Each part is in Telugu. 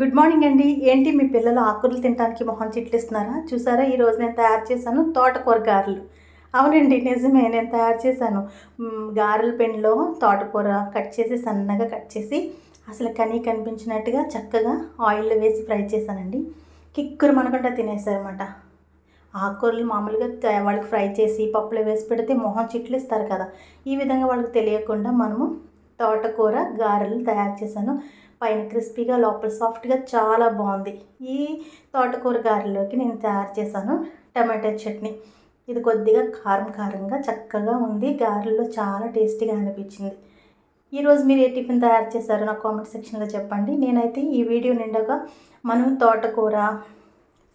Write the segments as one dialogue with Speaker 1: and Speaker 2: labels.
Speaker 1: గుడ్ మార్నింగ్ అండి. ఏంటి మీ పిల్లలు ఆకులు తినడానికి మొహం చిట్లిస్తున్నారా? చూసారా ఈరోజు నేను తయారు చేశాను తోటకూర గారెలు. అవునండి నిజమే నేను తయారు చేశాను. గారెల పెండ్లో తోటకూర కట్ చేసి సన్నగా కట్ చేసి అసలు కనీ కనిపించినట్టుగా చక్కగా ఆయిల్లో వేసి ఫ్రై చేశానండి. కిక్కురు మనకుండా తినేసారన్నమాట. ఆకుకూరలు మామూలుగా వాళ్ళకి ఫ్రై చేసి పప్పులో వేసి పెడితే మొహం చిట్లిస్తారు కదా. ఈ విధంగా వాళ్ళకి తెలియకుండా మనము తోటకూర గారెలు తయారు చేశాను. పైన క్రిస్పీగా లోపల సాఫ్ట్గా చాలా బాగుంది ఈ తోటకూర గారెలోకి నేను తయారు చేశాను టమాటా చట్నీ. ఇది కొద్దిగా కారం కారంగా చక్కగా ఉంది. గారెల్లో చాలా టేస్టీగా అనిపించింది. ఈరోజు మీరు ఏ టిఫిన్ తయారు చేశారో నా కామెంట్ సెక్షన్లో చెప్పండి. నేనైతే ఈ వీడియో నిండగా మనం తోటకూర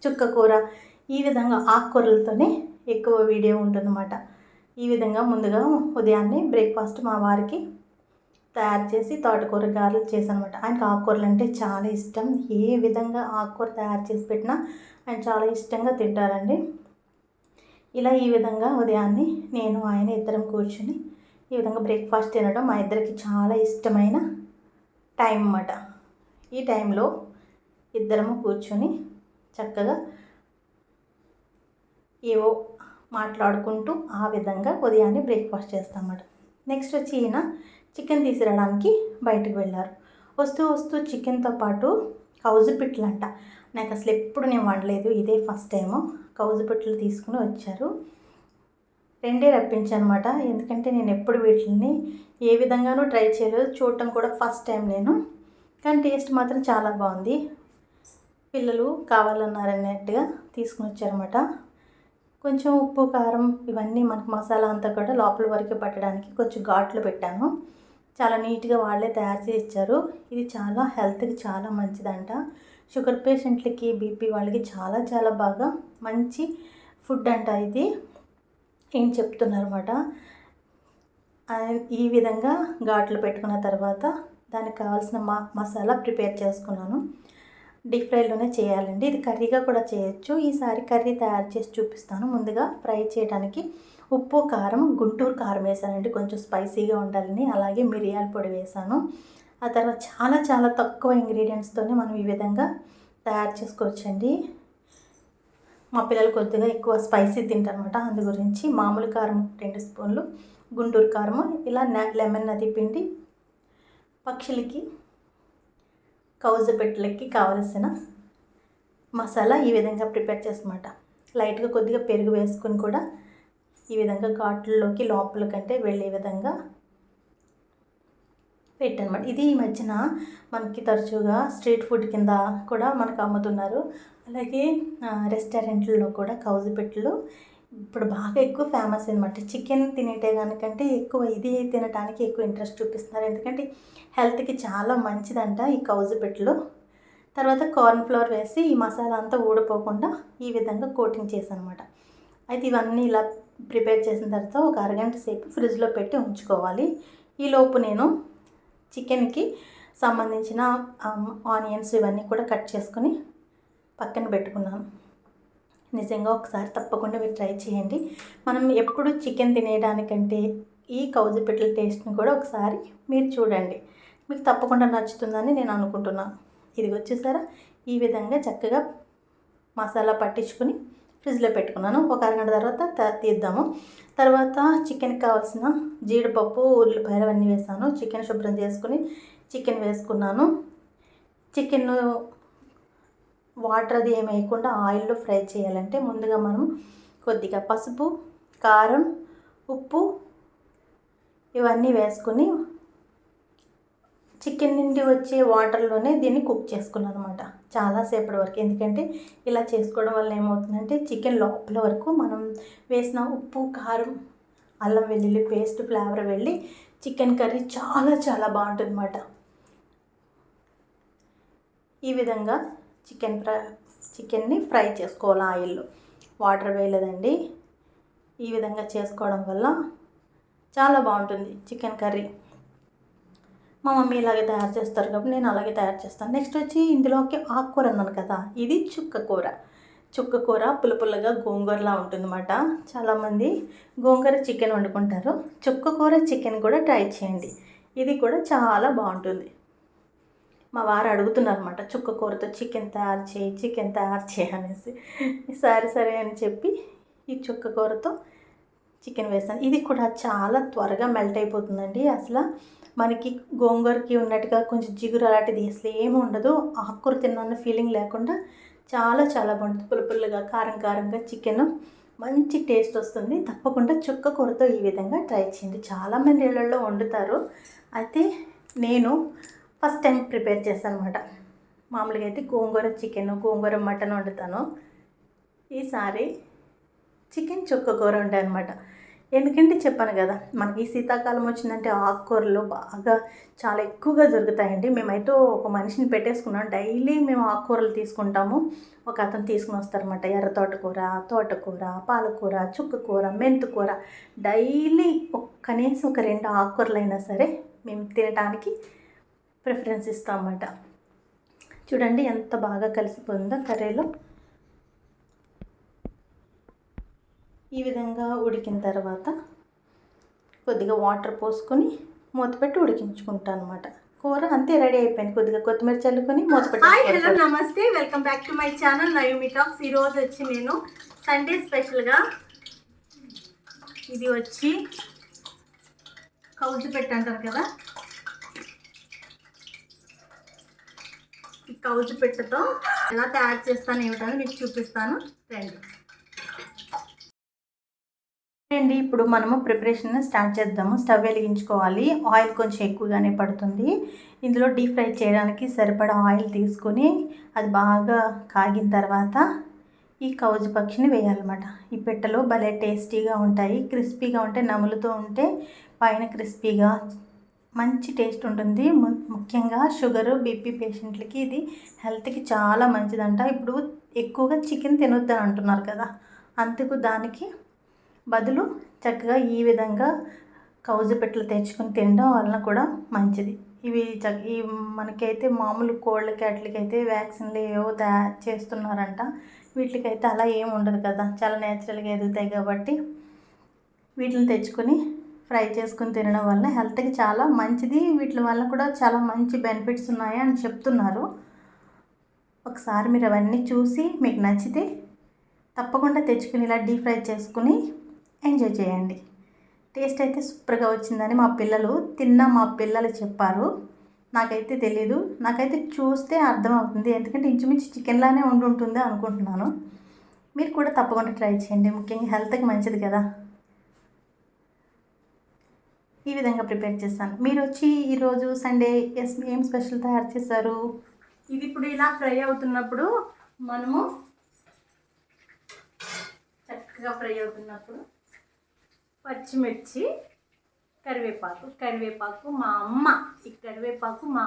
Speaker 1: చుక్కకూర ఈ విధంగా ఆకుకూరలతోనే ఎక్కువ వీడియో ఉంటుందన్నమాట. ఈ విధంగా ముందుగా ఉదయాన్నే బ్రేక్ఫాస్ట్ మా వారికి తయారు చేసి తోటకూర గారెలు చేశానమాట. ఆయనకు ఆకుకూరలు అంటే చాలా ఇష్టం. ఏ విధంగా ఆకుకూర తయారు చేసి పెట్టినా ఆయన చాలా ఇష్టంగా తింటారండి. ఇలా ఈ విధంగా ఉదయాన్నే నేను ఆయన ఇద్దరం కూర్చుని ఈ విధంగా బ్రేక్ఫాస్ట్ తినడం మా ఇద్దరికి చాలా ఇష్టమైన టైం అన్నమాట. ఈ టైంలో ఇద్దరము కూర్చొని చక్కగా ఏవో మాట్లాడుకుంటూ ఆ విధంగా ఉదయాన్నే బ్రేక్ఫాస్ట్ చేస్తామన్నమాట. నెక్స్ట్ వచ్చి ఈయన చికెన్ తీసుకురావడానికి బయటకు వెళ్ళారు. వస్తూ వస్తూ చికెన్తో పాటు కౌజు పిట్టలు అంట నాకు అసలు ఎప్పుడు నేను వండలేదు ఇదే ఫస్ట్ టైము. కౌజు పిట్టలు తీసుకుని వచ్చారు. రెండే రప్పించనమాట. ఎందుకంటే నేను ఎప్పుడు వీటిని ఏ విధంగానూ ట్రై చేయలేదు. చూడటం కూడా ఫస్ట్ టైం నేను. కానీ టేస్ట్ మాత్రం చాలా బాగుంది. పిల్లలు కావాలన్నారన్నట్టుగా తీసుకుని వచ్చారన్నమాట. కొంచెం ఉప్పు కారం ఇవన్నీ మనకు మసాలా అంతా కూడా లోపల వరకు పట్టడానికి కొంచెం ఘాట్లు పెట్టాను. చాలా నీట్గా వాళ్ళే తయారు చేసి ఇచ్చారు ఇది చాలా హెల్త్కి చాలా మంచిదంట. షుగర్ పేషెంట్లకి బీపీ వాళ్ళకి చాలా చాలా బాగా మంచి ఫుడ్ అంట ఇది. ఏం చెప్తున్నారన్నమాట? ఈ విధంగా ఘాట్లు పెట్టుకున్న తర్వాత దానికి కావాల్సిన మా మసాలా ప్రిపేర్ చేసుకున్నాను. డీప్ ఫ్రైలోనే చేయాలండి. ఇది కర్రీగా కూడా చేయొచ్చు. ఈసారి కర్రీ తయారు చేసి చూపిస్తాను. ముందుగా ఫ్రై చేయడానికి ఉప్పు కారం గుంటూరు కారం వేసానండి. కొంచెం స్పైసీగా ఉండాలని. అలాగే మిరియాల పొడి వేసాను. ఆ తర్వాత చాలా చాలా తక్కువ ఇంగ్రీడియంట్స్తోనే మనం ఈ విధంగా తయారు చేసుకోవచ్చండి. మా పిల్లలు కొద్దిగా ఎక్కువ స్పైసీ తింటారనమాట అందు గురించి మామూలు కారం రెండు స్పూన్లు గుంటూరు కారము ఇలా లెమన్ నది పిండి పక్షులకి కౌజు పెట్టలకి కావలసిన మసాలా ఈ విధంగా ప్రిపేర్ చేసమాట లైట్గా కొద్దిగా పెరుగు వేసుకొని కూడా ఈ విధంగా ఘాట్లలోకి లోపల కంటే వెళ్ళే విధంగా పెట్టనమాట ఇది ఈ మధ్యన మనకి తరచుగా స్ట్రీట్ ఫుడ్ కింద కూడా మనకు అమ్ముతున్నారు. అలాగే రెస్టారెంట్లలో కూడా కౌజు పెట్టలు ఇప్పుడు బాగా ఎక్కువ ఫేమస్ అనమాట చికెన్ తినేటే కనుకంటే ఎక్కువ ఇది తినడానికి ఎక్కువ ఇంట్రెస్ట్ చూపిస్తున్నారు. ఎందుకంటే హెల్త్కి చాలా మంచిదంట ఈ కౌజు పెట్టలు. తర్వాత కార్న్ ఫ్లోర్ వేసి ఈ మసాలా అంతా ఊడిపోకుండా ఈ విధంగా కోటింగ్ చేశాను అనమాట అయితే ఇవన్నీ ఇలా ప్రిపేర్ చేసిన తర్వాత ఒక అరగంట సేపు ఫ్రిడ్జ్లో పెట్టి ఉంచుకోవాలి. ఈ లోపు నేను చికెన్కి సంబంధించిన ఆనియన్స్ ఇవన్నీ కూడా కట్ చేసుకొని పక్కన పెట్టుకున్నాను. నిజంగా ఒకసారి తప్పకుండా మీరు ట్రై చేయండి. మనం ఎప్పుడు చికెన్ తినేయడానికంటే ఈ కౌజు పిట్టల టేస్ట్ని కూడా ఒకసారి మీరు చూడండి. మీకు తప్పకుండా నచ్చుతుందని నేను అనుకుంటున్నాను. ఇది వచ్చేసారా ఈ విధంగా చక్కగా మసాలా పట్టించుకొని ఫ్రిడ్జ్లో పెట్టుకున్నాను. ఒక అరగంట తర్వాత త- తీద్దాము. తర్వాత చికెన్కి కావాల్సిన జీడిపప్పు ఉల్లిపాయలు అవన్నీ వేసాను. చికెన్ శుభ్రం చేసుకుని చికెన్ వేసుకున్నాను. చికెన్ వాటర్ అది ఏమి వేయకుండా ఆయిల్లో ఫ్రై చేయాలంటే ముందుగా మనం కొద్దిగా పసుపు కారం ఉప్పు ఇవన్నీ వేసుకుని చికెన్ నుండి వచ్చే వాటర్లోనే దీన్ని కుక్ చేసుకున్నాను అనమాట చాలాసేపటి వరకు. ఎందుకంటే ఇలా చేసుకోవడం వల్ల ఏమవుతుందంటే చికెన్ లోపల వరకు మనం వేసిన ఉప్పు కారం అల్లం వెల్లుల్లి పేస్ట్ ఫ్లేవర్ వెళ్ళి చికెన్ కర్రీ చాలా చాలా బాగుంటుంది అన్నమాట ఈ విధంగా చికెన్ ఫ్రై చికెన్ని ఫ్రై చేసుకోవాలి ఆయిల్లో. వాటర్ వేయలేదండి. ఈ విధంగా చేసుకోవడం వల్ల చాలా బాగుంటుంది చికెన్ కర్రీ. మా మమ్మీ ఇలాగే తయారు చేస్తారు కాబట్టి నేను అలాగే తయారు చేస్తాను. నెక్స్ట్ వచ్చి ఇందులోకి ఆకుకూర అన్నాను కదా ఇది చుక్క కూర. చుక్క కూర పుల్ల పుల్లగా గోంగూరలా ఉంటుందన్నమాట. చాలామంది గోంగూర చికెన్ వండుకుంటారు. చుక్క కూర చికెన్ కూడా ట్రై చేయండి. ఇది కూడా చాలా బాగుంటుంది. మా వారు అడుగుతున్నారు అనమాట చుక్క కూరతో చికెన్ తయారు చేయి చికెన్ తయారు చేయి అనేసి. సరే సరే అని చెప్పి ఈ చుక్క కూరతో చికెన్ వేసాను ఇది కూడా చాలా త్వరగా మెల్ట్ అయిపోతుందండి అసలు. మనకి గోంగూరకి ఉన్నట్టుగా కొంచెం జిగురు అలాంటిది అసలు ఏమి ఉండదు. ఆకుకూర తిన్న ఫీలింగ్ లేకుండా చాలా చాలా బాగుంటుంది. పులుపుల్లుగా కారం కారంగా చికెన్ మంచి టేస్ట్ వస్తుంది. తప్పకుండా చుక్క కూరతో ఈ విధంగా ట్రై చేయండి. చాలామంది ఇళ్ళల్లో వండుతారు. అయితే నేను ఫస్ట్ టైం ప్రిపేర్ చేశాను అనమాట మామూలుగా అయితే గోంగూర చికెన్ గోంగూర మటన్ వండుతాను. ఈసారి చికెన్ చుక్క కూర ఉండే అనమాట ఎందుకంటే చెప్పాను కదా మనకి శీతాకాలం వచ్చిందంటే ఆకుకూరలు బాగా చాలా ఎక్కువగా దొరుకుతాయండి. మేమైతే ఒక మనిషిని పెట్టేసుకున్నాం. డైలీ మేము ఆకుకూరలు తీసుకుంటాము. ఒక అతను తీసుకుని వస్తారనమాట ఎర్ర తోటకూర తోటకూర పాలకూర చుక్కకూర మెంతుకూర. డైలీ ఒక కనీసం ఒక రెండు ఆకుకూరలు అయినా సరే మేము తినడానికి ప్రిఫరెన్స్ ఇస్తామన్నమాట. చూడండి ఎంత బాగా కలిసిపోయిందో కర్రీలో. ఈ విధంగా ఉడికిన తర్వాత కొద్దిగా వాటర్ పోసుకొని మూత పెట్టి ఉడికించుకుంటాను అనమాట కూర అంతే రెడీ అయిపోయింది. కొద్దిగా కొత్తిమీర చల్లుకొని మూత
Speaker 2: హాయ్
Speaker 1: పెట్టి
Speaker 2: hello namaste. Welcome back to my channel live me talks ఈరోజు వచ్చి నేను సండే స్పెషల్గా ఇది వచ్చి కౌజు పెట్టి అంటారు కదా? ఈ కౌజు పెట్టతో ఎలా తయారు చేస్తాను ఏమిటని మీకు చూపిస్తాను. రండి.
Speaker 1: అండి ఇప్పుడు మనము ప్రిపరేషన్ స్టార్ట్ చేద్దాము. స్టవ్ వెలిగించుకోవాలి. ఆయిల్ కొంచెం ఎక్కువగానే పడుతుంది. ఇందులో డీప్ ఫ్రై చేయడానికి సరిపడా ఆయిల్ తీసుకొని అది బాగా కాగిన తర్వాత ఈ కౌజు పక్షిని వేయాలన్నమాట. ఈ పెట్టెలో భలే టేస్టీగా ఉంటాయి. క్రిస్పీగా ఉంటే నములుతూ ఉంటే పైన క్రిస్పీగా మంచి టేస్ట్ ఉంటుంది. ము- ముఖ్యంగా షుగరు బీపీ పేషెంట్లకి ఇది హెల్త్కి చాలా మంచిదంట. ఇప్పుడు ఎక్కువగా చికెన్ తినొద్దని అంటున్నారు కదా. అందుకు దానికి బదులు చక్కగా ఈ విధంగా కౌజు పెట్టెలు తెచ్చుకొని తినడం వలన కూడా మంచిది. ఇవి చక్క ఈ మనకైతే మామూలు కోళ్ళకి వాటికైతే వ్యాక్సిన్లు ఏవో తయారు చేస్తున్నారంట. వీటికైతే అలా ఏమి ఉండదు కదా. చాలా నేచురల్గా ఎదుగుతాయి కాబట్టి వీటిని తెచ్చుకొని ఫ్రై చేసుకుని తినడం వల్ల హెల్త్కి చాలా మంచిది. వీటి వల్ల కూడా చాలా మంచి బెనిఫిట్స్ ఉన్నాయి అని చెప్తున్నారు. ఒకసారి మీరు అవన్నీ చూసి మీకు నచ్చితే తప్పకుండా తెచ్చుకుని ఇలా డీప్ ఫ్రై చేసుకుని ఎంజాయ్ చేయండి. టేస్ట్ అయితే సూపర్గా వచ్చిందని మా పిల్లలు తిన్న మా పిల్లలు చెప్పారు. నాకైతే తెలీదు. నాకైతే చూస్తే అర్థమవుతుంది. ఎందుకంటే ఇంచుమించు చికెన్లానే ఉండి ఉంటుంది అనుకుంటున్నాను. మీరు కూడా తప్పకుండా ట్రై చేయండి. ముఖ్యంగా హెల్త్కి మంచిది కదా. ఈ విధంగా ప్రిపేర్ చేస్తాను. మీరు వచ్చి ఈరోజు సండే ఎస్ ఏం స్పెషల్ తయారు చేశారు?
Speaker 2: ఇది ఇప్పుడు ఇలా ఫ్రై అవుతున్నప్పుడు మనము చక్కగా ఫ్రై అవుతున్నప్పుడు పచ్చిమిర్చి కరివేపాకు కరివేపాకు మా అమ్మ ఈ కరివేపాకు మా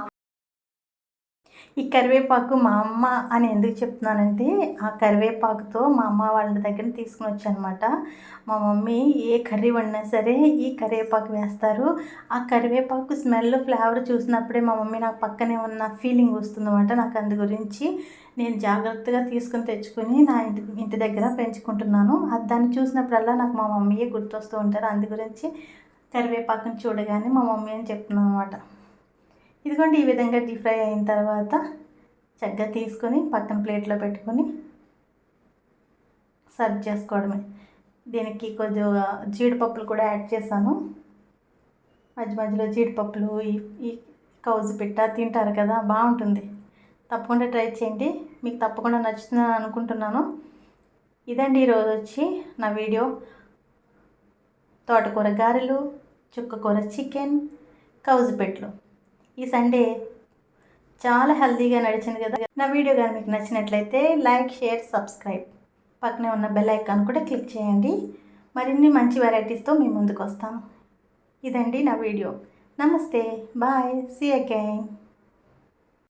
Speaker 1: ఈ కరివేపాకు మా అమ్మ అని ఎందుకు చెప్తున్నానంటే ఆ కరివేపాకుతో మా అమ్మ వాళ్ళ దగ్గర తీసుకుని వచ్చానమాట. మా మమ్మీ ఏ కర్రీ వండినా సరే ఈ కరివేపాకు వేస్తారు. ఆ కరివేపాకు స్మెల్ ఫ్లేవర్ చూసినప్పుడే మా మమ్మీ నాకు పక్కనే ఉన్న ఫీలింగ్ వస్తుందన్నమాట. నాకు అందు గురించి నేను జాగ్రత్తగా తీసుకుని తెచ్చుకొని నా ఇంటి ఇంటి దగ్గర పెంచుకుంటున్నాను. అది దాన్ని చూసినప్పుడల్లా నాకు మా మమ్మీయే గుర్తొస్తూ ఉంటారు. అందు గురించి కరివేపాకుని చూడగానే మా మమ్మీ అని చెప్తున్నాను అనమాట ఇదిగోండి ఈ విధంగా డీప్ ఫ్రై అయిన తర్వాత చక్కగా తీసుకొని పక్కన ప్లేట్లో పెట్టుకొని సర్వ్ చేసుకోవడమే. దీనికి కొద్దిగా జీడిపప్పులు కూడా యాడ్ చేశాను. మధ్య మధ్యలో జీడిపప్పులు ఈ ఈ కౌజు పిట్ట తింటారు కదా బాగుంటుంది. తప్పకుండా ట్రై చేయండి. మీకు తప్పకుండా నచ్చుతుందని అనుకుంటున్నాను. ఇదండి ఈరోజు వచ్చి నా వీడియో. తోటకూర గారెలు చుక్కకూర చికెన్ కౌజు పెట్లు. ఈ సండే చాలా హెల్తీగా నడిచింది కదా. నా వీడియో కానీ మీకు నచ్చినట్లయితే లైక్ షేర్ సబ్స్క్రైబ్ పక్కనే ఉన్న బెల్ ఐకాన్ కూడా క్లిక్ చేయండి. మరిన్ని మంచి వెరైటీస్తో మీ ముందుకు వస్తాం ఇదండి నా వీడియో. నమస్తే. బాయ్. See again